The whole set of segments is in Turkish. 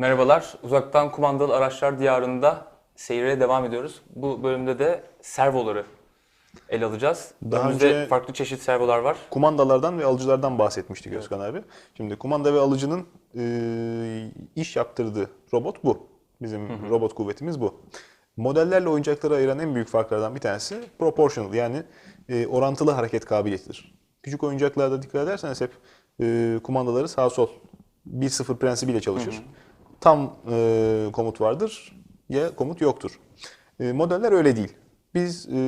Merhabalar, uzaktan kumandalı araçlar diyarında seyre devam ediyoruz. Bu bölümde de servoları ele alacağız. Daha Önümüzde önce- farklı çeşit servolar var. Kumandalardan ve alıcılardan bahsetmiştik Özkan abi. Şimdi kumanda ve alıcının e, iş yaptırdığı robot bu. Bizim robot kuvvetimiz bu. Modellerle oyuncakları ayıran en büyük farklardan bir tanesi proportional yani e, orantılı hareket kabiliyetidir. Küçük oyuncaklarda dikkat ederseniz hep e, kumandaları sağ sol 1-0 prensibiyle çalışır. Tam e, komut vardır ya komut yoktur. E, modeller öyle değil. Biz e,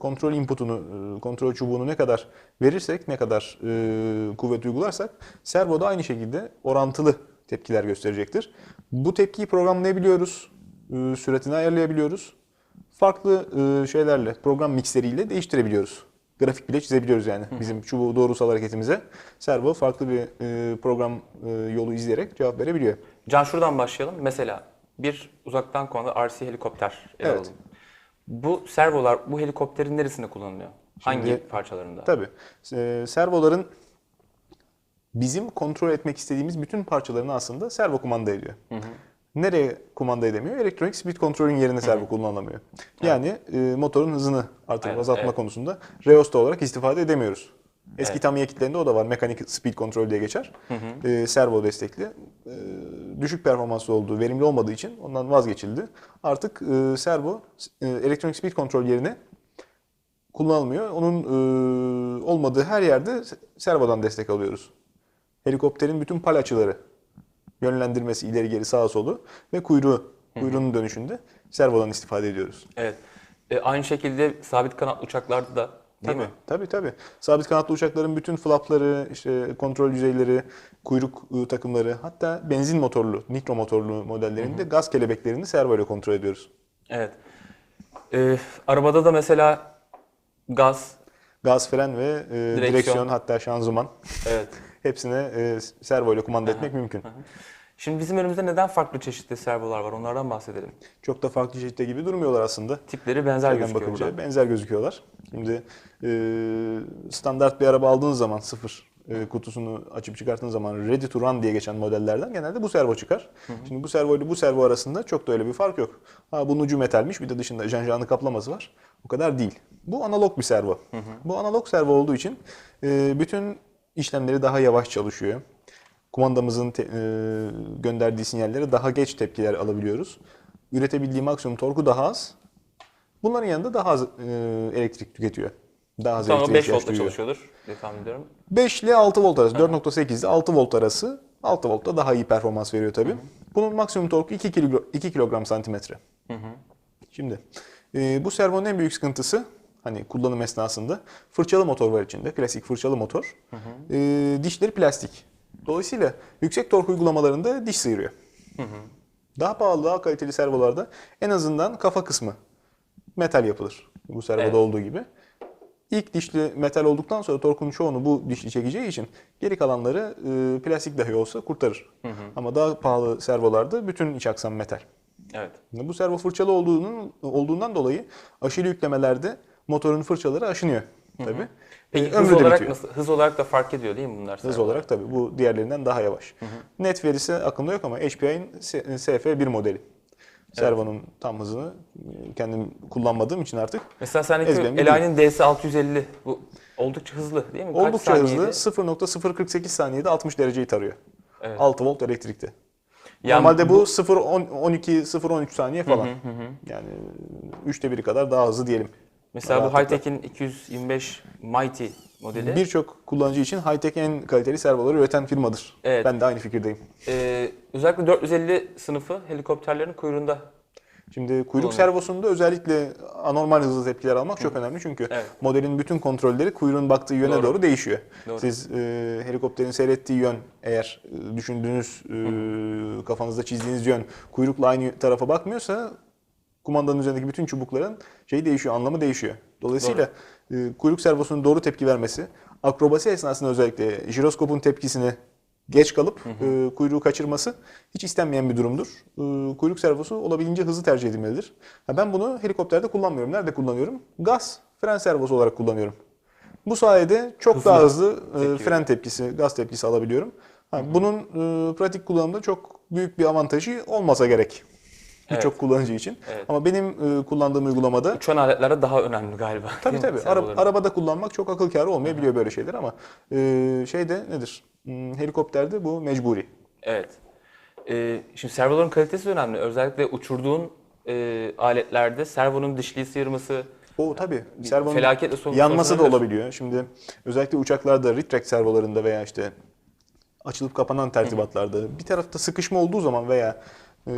kontrol inputunu, e, kontrol çubuğunu ne kadar verirsek, ne kadar e, kuvvet uygularsak servo da aynı şekilde orantılı tepkiler gösterecektir. Bu tepkiyi programlayabiliyoruz, e, süratini ayarlayabiliyoruz. Farklı e, şeylerle, program mixleriyle değiştirebiliyoruz. Grafik bile çizebiliyoruz yani. Bizim çubuğu doğrusal hareketimize servo farklı bir e, program e, yolu izleyerek cevap verebiliyor. Can şuradan başlayalım. Mesela bir uzaktan kumandalı RC helikopter ele Evet. alalım. Bu servolar bu helikopterin neresinde kullanılıyor? Hangi Şimdi- parçalarında? Tabii. E, servoların bizim kontrol etmek istediğimiz bütün parçalarını aslında servo kumanda ediyor. Nereye kumanda edemiyor? Elektronik speed control'ün yerine servo kullanılamıyor. Yani e, motorun hızını artırıp Evet, azaltma evet. konusunda reosta olarak istifade edemiyoruz. Eski Evet. Tamiya kitlerinde o da var. Mekanik speed control diye geçer. E, servo destekli. E, düşük performanslı olduğu, verimli olmadığı için ondan vazgeçildi. Artık e, servo e, elektronik speed control yerine kullanılmıyor. Onun e, olmadığı her yerde servodan destek alıyoruz. Helikopterin bütün pal açıları, yönlendirmesi ileri geri sağa solu ve kuyruğu, kuyruğunun dönüşünde servodan istifade ediyoruz. Evet. E, aynı şekilde sabit kanatlı uçaklarda da değil Tabii, mi? tabii tabii. Sabit kanatlı uçakların bütün flapları, işte kontrol yüzeyleri, kuyruk ıı, takımları, hatta benzin motorlu, nitro motorlu modellerinde gaz kelebeklerini servo ile kontrol ediyoruz. Evet. E, arabada da mesela gaz, Gaz, fren ve e, direksiyon. Direksiyon. hatta şanzıman evet. hepsine e, servo ile kumanda etmek mümkün. Şimdi bizim önümüzde neden farklı çeşitli servolar var? Onlardan bahsedelim. Çok da farklı çeşitte gibi durmuyorlar aslında. Tipleri benzer Nereden gözüküyor bakınca buradan. benzer gözüküyorlar. Şimdi e, standart bir araba aldığınız zaman sıfır e, kutusunu açıp çıkarttığınız zaman ready to run diye geçen modellerden genelde bu servo çıkar. Şimdi bu servo ile bu servo arasında çok da öyle bir fark yok. Ha bunun ucu metalmiş bir de dışında janjanlı kaplaması var. O kadar değil. Bu analog bir servo. Bu analog servo olduğu için e, bütün işlemleri daha yavaş çalışıyor. Kumandamızın te- e, gönderdiği sinyallere daha geç tepkiler alabiliyoruz. Üretebildiği maksimum torku daha az. Bunların yanında daha az e, elektrik tüketiyor. Daha az Tamam elektriğe 5 ihtiyaç voltla duyuyor. çalışıyordur diye tahmin ediyorum. 5 ile 6 volt arası. 4.8 ile 6 volt arası. 6 voltta daha iyi performans veriyor tabii. Bunun maksimum torku 2, kilo, 2 kilogram santimetre. Şimdi e, bu servonun en büyük sıkıntısı hani kullanım esnasında fırçalı motor var içinde. Klasik fırçalı motor. E, dişleri plastik. Dolayısıyla yüksek tork uygulamalarında diş sıyırıyor. Daha pahalı, daha kaliteli servolarda en azından kafa kısmı metal yapılır. Bu servoda Evet. olduğu gibi. İlk dişli metal olduktan sonra torkun çoğunu bu dişli çekeceği için geri kalanları e, plastik dahi olsa kurtarır. Ama daha pahalı servolarda bütün iç aksam metal. Evet. Bu servo fırçalı olduğunun olduğundan dolayı aşırı yüklemelerde motorun fırçaları aşınıyor tabii. Peki E, hız olarak bitiyor. nasıl? Hız olarak da fark ediyor değil mi bunlar? Hız olarak tabii bu diğerlerinden daha yavaş. Net verisi aklımda yok ama HPI'nin SF1 modeli. Servo'nun tam hızını e, kendim kullanmadığım için artık Mesela sendeki Elayn'in DS650 bu oldukça hızlı değil mi? Kaç oldukça hızlı saniyede? 0.048 saniyede 60 dereceyi tarıyor. Evet. 6 volt elektrikte. Yani Normalde bu 0 12 0.13 saniye falan. Yani üçte biri kadar daha hızlı diyelim. Mesela bu. Hightech'in 225 Mighty modeli. Birçok kullanıcı için high-tech en kaliteli servoları üreten firmadır. Evet. Ben de aynı fikirdeyim. Ee, özellikle 450 sınıfı helikopterlerin kuyruğunda. Şimdi kuyruk Kullanılıyor. servosunda özellikle anormal hızlı tepkiler almak çok önemli. Çünkü Evet. modelin bütün kontrolleri kuyruğun baktığı yöne Doğru. doğru, değişiyor. Doğru. Siz e, helikopterin seyrettiği yön eğer e, düşündüğünüz, e, kafanızda çizdiğiniz yön kuyrukla aynı tarafa bakmıyorsa kumandanın üzerindeki bütün çubukların şeyi değişiyor, anlamı değişiyor. Dolayısıyla e, kuyruk servosunun doğru tepki vermesi, akrobasi esnasında özellikle jiroskopun tepkisini geç kalıp e, kuyruğu kaçırması hiç istenmeyen bir durumdur. E, kuyruk servosu olabildiğince hızlı tercih edilmelidir. Ha, ben bunu helikopterde kullanmıyorum. Nerede kullanıyorum? Gaz, fren servosu olarak kullanıyorum. Bu sayede çok Hızlı daha hızlı e, fren tepkisi, gaz tepkisi alabiliyorum. Ha, bunun e, pratik kullanımda çok büyük bir avantajı olmasa gerek. Birçok Evet. kullanıcı için. Evet. Ama benim e, kullandığım uygulamada Uçan aletlerde daha önemli galiba. tabii tabii ara- arabada kullanmak çok akıl kârı olmayabiliyor böyle şeyler ama e, şeyde nedir? Hmm, helikopterde bu mecburi. Evet. Ee, şimdi servoların kalitesi önemli. Özellikle uçurduğun e, aletlerde servonun dişliği sıyırması, O tabii. Servonun felaketle sonuç yanması da olabiliyor. Şimdi özellikle uçaklarda retract servolarında veya işte açılıp kapanan tertibatlarda bir tarafta sıkışma olduğu zaman veya e,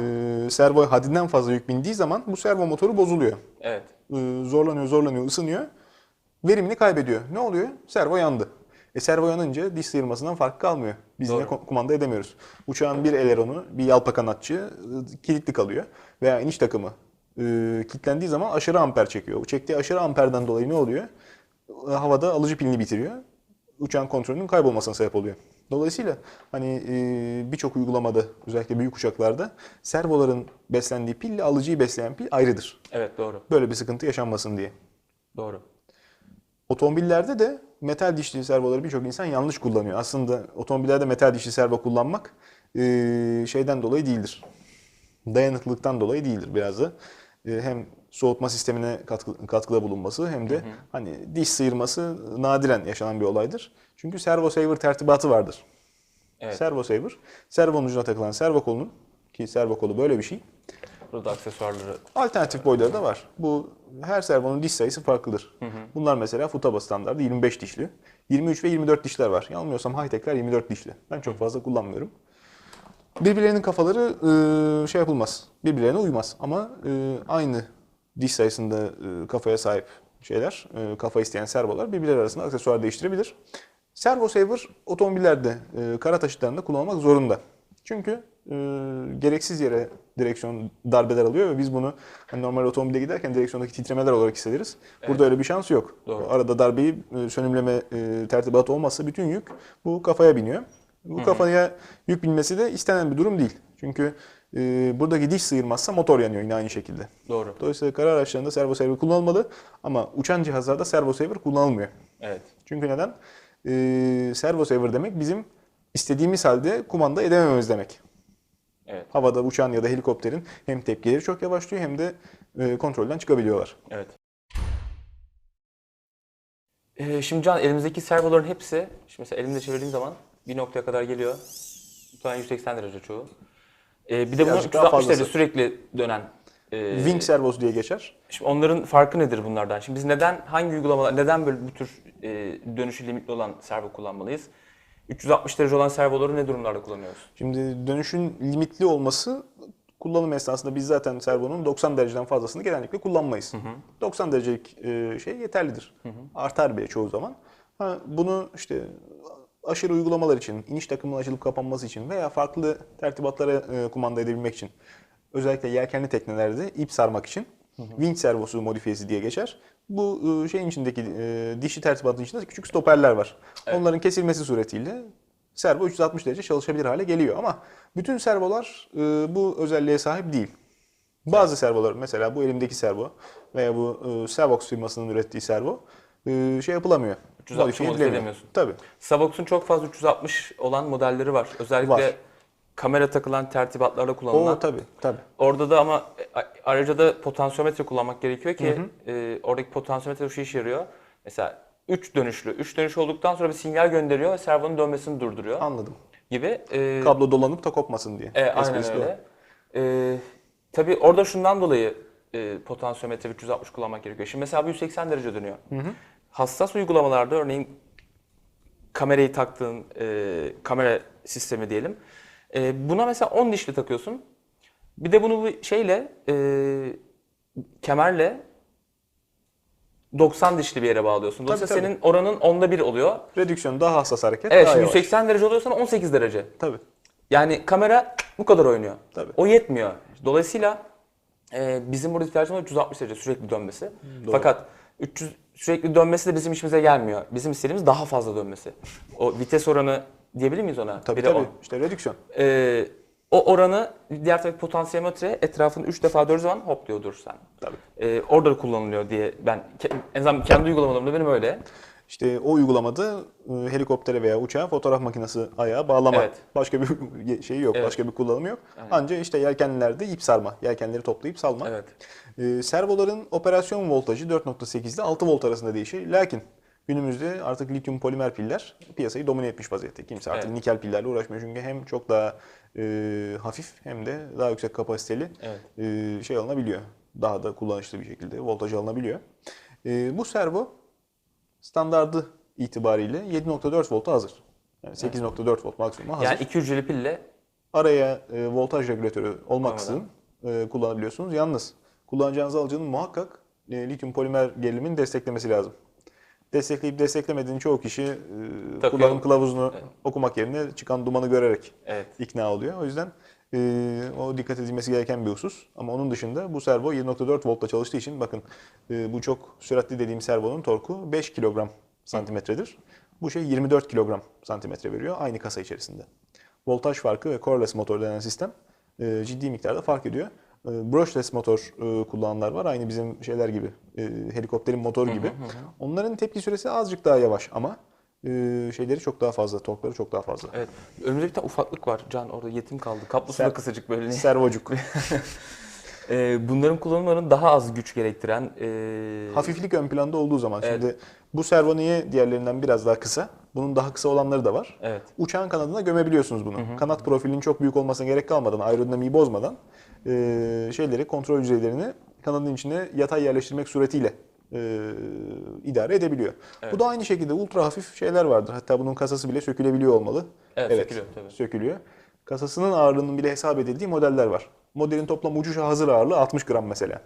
servo haddinden fazla yük bindiği zaman bu servo motoru bozuluyor. Evet. E, zorlanıyor, zorlanıyor, ısınıyor. Verimini kaybediyor. Ne oluyor? Servo yandı. E servo yanınca diş sıyırmasından fark kalmıyor. Biz yine Doğru. ko- kumanda edemiyoruz. Uçağın bir eleronu, bir yalpa kanatçı e, kilitli kalıyor. Veya iniş takımı e, kilitlendiği zaman aşırı amper çekiyor. Bu çektiği aşırı amperden dolayı ne oluyor? E, Havada alıcı pilini bitiriyor. Uçağın kontrolünün kaybolmasına sebep oluyor. Dolayısıyla hani e, birçok uygulamada özellikle büyük uçaklarda servoların beslendiği pille alıcıyı besleyen pil ayrıdır. Evet doğru. Böyle bir sıkıntı yaşanmasın diye. Doğru. Otomobillerde de metal dişli servoları birçok insan yanlış kullanıyor. Aslında otomobillerde metal dişli servo kullanmak e, şeyden dolayı değildir. Dayanıklılıktan dolayı değildir biraz da. E, hem soğutma sistemine katkı, katkıda bulunması hem de hani diş sıyırması nadiren yaşanan bir olaydır. Çünkü servo saver tertibatı vardır. Evet. Servo saver, servonun ucuna takılan servo kolunun ki servo kolu böyle bir şey. Burada aksesuarları Alternatif boyları da var. Bu her servonun diş sayısı farklıdır. Bunlar mesela Futaba standardı 25 dişli. 23 ve 24 dişler var. Yanılmıyorsam high-tech'ler 24 dişli. Ben çok fazla kullanmıyorum. Birbirlerinin kafaları e, şey yapılmaz. Birbirlerine uymaz. Ama e, aynı diş sayısında e, kafaya sahip şeyler, e, kafa isteyen servolar birbirleri arasında aksesuar değiştirebilir. Servo saver otomobillerde, e, kara taşıtlarında kullanılmak zorunda. Çünkü e, gereksiz yere direksiyon darbeler alıyor ve biz bunu hani normal otomobile giderken direksiyondaki titremeler olarak hissederiz. Burada öyle bir şans yok. Doğru. Arada darbeyi e, sönümleme e, tertibatı olmazsa bütün yük bu kafaya biniyor. Bu kafaya yük binmesi de istenen bir durum değil. Çünkü e, buradaki diş sıyırmazsa motor yanıyor yine aynı şekilde. doğru. Dolayısıyla kara araçlarında servo saver kullanılmalı ama uçan cihazlarda servo saver kullanılmıyor. Evet. Çünkü neden? Ee, servo saver demek bizim istediğimiz halde kumanda edemememiz demek. Evet. Havada uçağın ya da helikopterin hem tepkileri çok yavaşlıyor hem de e, kontrolden çıkabiliyorlar. Evet. Ee, şimdi Can elimizdeki servoların hepsi, şimdi mesela elimde çevirdiğim zaman bir noktaya kadar geliyor. Muhtemelen 180 derece çoğu. Ee, bir de bunun Birazcık daha 360 derece fazlası. sürekli dönen. e, Wing servosu diye geçer. Şimdi onların farkı nedir bunlardan? Şimdi biz neden, hangi uygulamalar, neden böyle bu tür e, dönüşü limitli olan servo kullanmalıyız? 360 derece olan servoları ne durumlarda kullanıyoruz? Şimdi dönüşün limitli olması kullanım esnasında biz zaten servonun 90 dereceden fazlasını genellikle kullanmayız. 90 derecelik e, şey yeterlidir. Artar bile çoğu zaman. Ha, bunu işte aşırı uygulamalar için, iniş takımının açılıp kapanması için veya farklı tertibatlara e, kumanda edebilmek için özellikle yelkenli teknelerde ip sarmak için wing servosu modifiyesi diye geçer. Bu e, şeyin içindeki e, dişi tertibatın içinde küçük stoperler var. Onların kesilmesi suretiyle servo 360 derece çalışabilir hale geliyor ama bütün servolar bu özelliğe sahip değil. Bazı servolar mesela bu elimdeki servo veya bu Servox firmasının ürettiği servo e, şey yapılamıyor. 360 modifiye edemiyorsun. Tabii. Savox'un çok fazla 360 olan modelleri var. Özellikle Var. kamera takılan tertibatlarda kullanılan. O tabii tabii. Orada da ama e, ayrıca da potansiyometre kullanmak gerekiyor ki e, oradaki potansiyometre şu işe yarıyor. Mesela 3 dönüşlü. 3 dönüş olduktan sonra bir sinyal gönderiyor ve servonun dönmesini durduruyor Anladım. gibi. E, Kablo dolanıp da kopmasın diye. e, aynen o. öyle. E, tabii orada şundan dolayı e, potansiyometre 360 kullanmak gerekiyor. Şimdi mesela bu 180 derece dönüyor. Hassas uygulamalarda örneğin kamerayı taktığın e, kamera sistemi diyelim. E, buna mesela 10 dişli takıyorsun. Bir de bunu bir şeyle e, kemerle 90 dişli bir yere bağlıyorsun. Dolayısıyla Tabii, tabii. senin oranın onda bir oluyor. Redüksiyon daha hassas hareket Evet daha şimdi yavaş. 180 derece oluyorsan 18 derece. Tabii. Yani kamera bu kadar oynuyor. Tabii. O yetmiyor. Dolayısıyla e, bizim burada ihtiyacımız var 360 derece sürekli dönmesi. Fakat 300 sürekli dönmesi de bizim işimize gelmiyor. Bizim istediğimiz daha fazla dönmesi. O vites oranı diyebilir miyiz ona? Tabii Bire tabii. on. İşte redüksiyon. E, o oranı diğer taraftaki potansiyometre etrafını 3 defa dördüğü zaman hop diyor dur sen. Tabii. E, orada kullanılıyor diye ben en azından kendi uygulamalarımda benim öyle. İşte o uygulamada e, helikoptere veya uçağa fotoğraf makinesi ayağı bağlama. Evet. Başka bir şey yok, Evet. başka bir kullanımı yok. Anca işte yelkenlilerde ip sarma, yelkenleri toplayıp salma. Evet. Ee, servoların operasyon voltajı 4.8 ile 6 volt arasında değişir. Lakin günümüzde artık lityum polimer piller piyasayı domine etmiş vaziyette. Kimse artık Evet. nikel pillerle uğraşmıyor çünkü hem çok daha e, hafif hem de daha yüksek kapasiteli Evet. e, şey alınabiliyor. Daha da kullanışlı bir şekilde voltaj alınabiliyor. E, bu servo standardı itibariyle 7.4 volta hazır. Yani 8.4 volt maksimum hazır. Yani iki hücreli pille Araya e, voltaj regülatörü olmaksızın e, kullanabiliyorsunuz. Yalnız kullanacağınız alıcının muhakkak e, lityum polimer gerilimin desteklemesi lazım. Destekleyip desteklemediğini çoğu kişi e, Takıyor. kullanım kılavuzunu okumak yerine çıkan dumanı görerek Evet. ikna oluyor. O yüzden e, o dikkat edilmesi gereken bir husus. Ama onun dışında bu servo 7.4 voltta çalıştığı için bakın e, bu çok süratli dediğim servonun torku 5 kilogram santimetredir. Bu şey 24 kilogram santimetre veriyor aynı kasa içerisinde. Voltaj farkı ve coreless motor denen sistem e, ciddi miktarda fark ediyor. E, brushless motor e, kullananlar var. Aynı bizim şeyler gibi. e, helikopterin motoru gibi. Onların tepki süresi azıcık daha yavaş ama şeyleri çok daha fazla. Torkları çok daha fazla. Evet. Önümüzde bir tane ufaklık var. Can orada yetim kaldı. Kablosu da kısacık böyle. Servocuk. Ee, bunların kullanımlarının daha az güç gerektiren ee, Hafiflik ön planda olduğu zaman. Evet. Şimdi bu servo niye diğerlerinden biraz daha kısa? Bunun daha kısa olanları da var. Evet. Uçağın kanadına gömebiliyorsunuz bunu. Kanat profilinin çok büyük olmasına gerek kalmadan, aerodinamiği bozmadan e, şeyleri, kontrol yüzeylerini kanadın içine yatay yerleştirmek suretiyle e, idare edebiliyor. Bu da aynı şekilde ultra hafif şeyler vardır. Hatta bunun kasası bile sökülebiliyor olmalı. Evet, sökülüyor tabii. Sökülüyor. Kasasının ağırlığının bile hesap edildiği modeller var. Modelin toplam uçuşa hazır ağırlığı 60 gram mesela.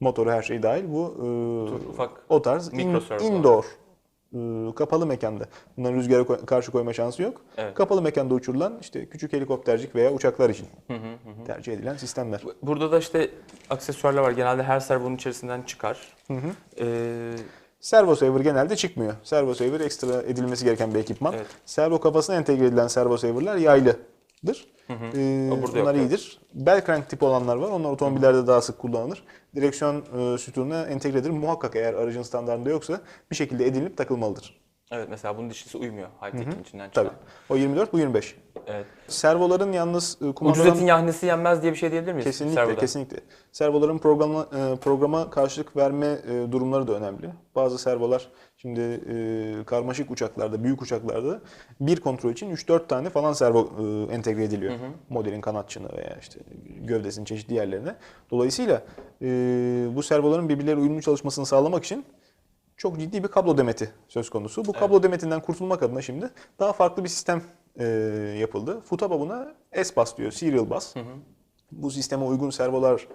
Motoru her şey dahil. Bu e, ufak o tarz in- indoor kapalı mekanda. Bunların rüzgara karşı koyma şansı yok. Evet. Kapalı mekanda uçurulan işte küçük helikoptercik veya uçaklar için tercih edilen sistemler. Burada da işte aksesuarlar var. Genelde her servonun içerisinden çıkar. Ee, Servo saver genelde çıkmıyor. Servo saver ekstra edilmesi gereken bir ekipman. Evet. Servo kafasına entegre edilen servo saver'lar yaylıdır. Ee, O burada yok, bunlar evet. iyidir. Bell crank tipi olanlar var. Onlar otomobillerde daha sık kullanılır. Direksiyon e, sütununa entegredir. Muhakkak eğer aracın standartında yoksa bir şekilde edinilip takılmalıdır. Evet mesela bunun dişlisi uymuyor. High-tech'in içinden Tabii. çıkan. O 24, bu 25. Evet. Servoların yalnız e, Ucuz kumandadan... etin yahnesi yenmez diye bir şey diyebilir miyiz? Kesinlikle, servoda? kesinlikle. Servoların programa, e, programa karşılık verme e, durumları da önemli. Bazı servolar şimdi e, karmaşık uçaklarda, büyük uçaklarda bir kontrol için 3-4 tane falan servo e, entegre ediliyor. Modelin kanatçığına veya işte gövdesinin çeşitli yerlerine. Dolayısıyla e, bu servoların birbirleriyle uyumlu çalışmasını sağlamak için çok ciddi bir kablo demeti söz konusu. Bu kablo demetinden kurtulmak adına şimdi daha farklı bir sistem e, yapıldı. Futaba buna S-Bus diyor, Serial Bus. Bu sisteme uygun servolar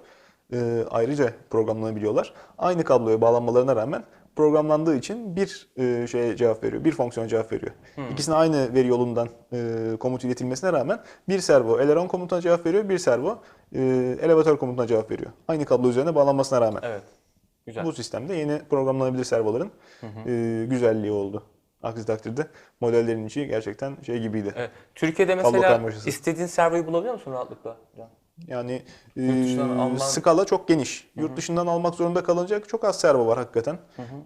e, ayrıca programlanabiliyorlar. Aynı kabloya bağlanmalarına rağmen programlandığı için bir e, şeye cevap veriyor, bir fonksiyona cevap veriyor. İkisine aynı veri yolundan e, komut iletilmesine rağmen bir servo aileron komutuna cevap veriyor, bir servo e, elevatör komutuna cevap veriyor. Aynı kablo üzerine bağlanmasına rağmen. Evet. Güzel. Bu sistemde yeni programlanabilir servoların e, güzelliği oldu. Aksi takdirde modellerin içi gerçekten şey gibiydi. Evet. Türkiye'de mesela istediğin servoyu bulabiliyor musun rahatlıkla? Yani e, alman- skala çok geniş. Yurt dışından almak zorunda kalınacak çok az servo var hakikaten.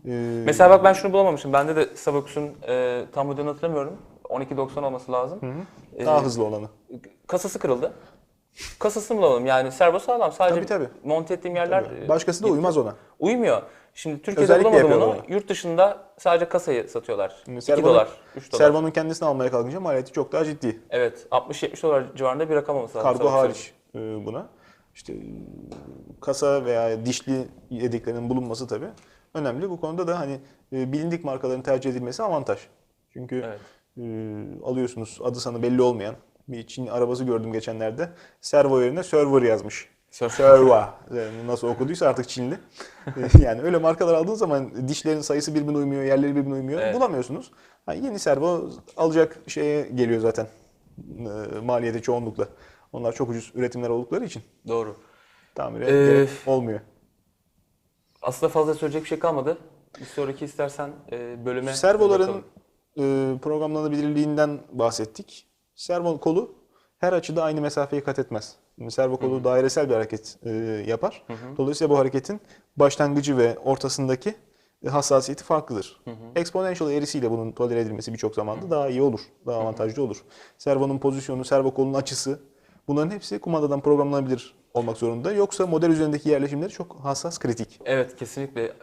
E, Mesela bak ben şunu bulamamışım. Bende de Savakus'un e, tam modelini hatırlamıyorum. 1290 olması lazım. E, daha hızlı olanı. Kasası kırıldı. Kasasını bulamadım. Yani servo sağlam. Sadece Tabii, tabii. monte ettiğim yerler e, Başkası da gitti. uymaz ona. Uymuyor. Şimdi Türkiye'de Özellikle bulamadım onu. Yurt dışında sadece kasayı satıyorlar. 2 servonun- dolar, 3 dolar. Servonun kendisini almaya kalkınca maliyeti çok daha ciddi. Evet, 60-70 dolar civarında bir rakam olması lazım. Kargo hariç e, buna. İşte kasa veya dişli yedeklerin bulunması tabii önemli. Bu konuda da hani e, bilindik markaların tercih edilmesi avantaj. Çünkü Evet. e, alıyorsunuz adı sanı belli olmayan bir Çin arabası gördüm geçenlerde. Servo yerine server yazmış. Servo. Yani nasıl okuduysa artık Çinli. E, yani öyle markalar aldığın zaman dişlerin sayısı birbirine uymuyor, yerleri birbirine uymuyor. Evet. Bulamıyorsunuz. Ha, yeni servo alacak şeye geliyor zaten. E, maliyeti çoğunlukla. Onlar çok ucuz üretimler oldukları için Doğru. tamire Ee, gerek olmuyor. Aslında fazla söyleyecek bir şey kalmadı. Bir sonraki istersen e, bölüme Servoların e, programlanabilirliğinden bahsettik. Servo kolu her açıda aynı mesafeyi kat etmez. Servo kolu dairesel bir hareket e, yapar. Dolayısıyla bu hareketin başlangıcı ve ortasındaki e, hassasiyeti farklıdır. Exponential eğrisiyle bunun tolere edilmesi birçok zamanda daha iyi olur. Daha avantajlı olur. Servonun pozisyonu, servo kolunun açısı bunların hepsi kumandadan programlanabilir olmak zorunda. Yoksa model üzerindeki yerleşimleri çok hassas, kritik. Evet kesinlikle. E,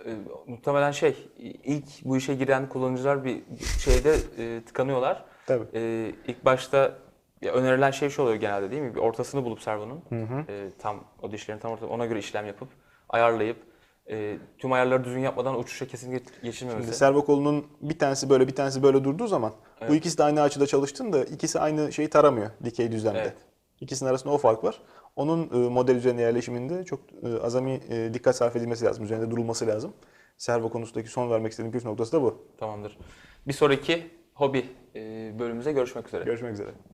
muhtemelen şey ilk bu işe giren kullanıcılar bir bir şeyde e, tıkanıyorlar. Tabii. E, ilk başta ya önerilen şey şu oluyor genelde değil mi? Bir ortasını bulup servonun e, tam o dişlerin tam ortasına ona göre işlem yapıp ayarlayıp e, tüm ayarları düzgün yapmadan uçuşa kesinlikle geçirmemesi. Şimdi servo kolunun bir tanesi böyle bir tanesi böyle durduğu zaman bu Evet. ikisi de aynı açıda çalıştığında ikisi aynı şeyi taramıyor dikey düzlemde. Evet. İkisinin arasında o fark var. Onun e, model üzerine yerleşiminde çok e, azami e, dikkat sarf edilmesi lazım. Üzerinde durulması lazım. Servo konusundaki son vermek istediğim püf noktası da bu. Tamamdır. Bir sonraki hobi bölümümüze görüşmek üzere. Görüşmek üzere.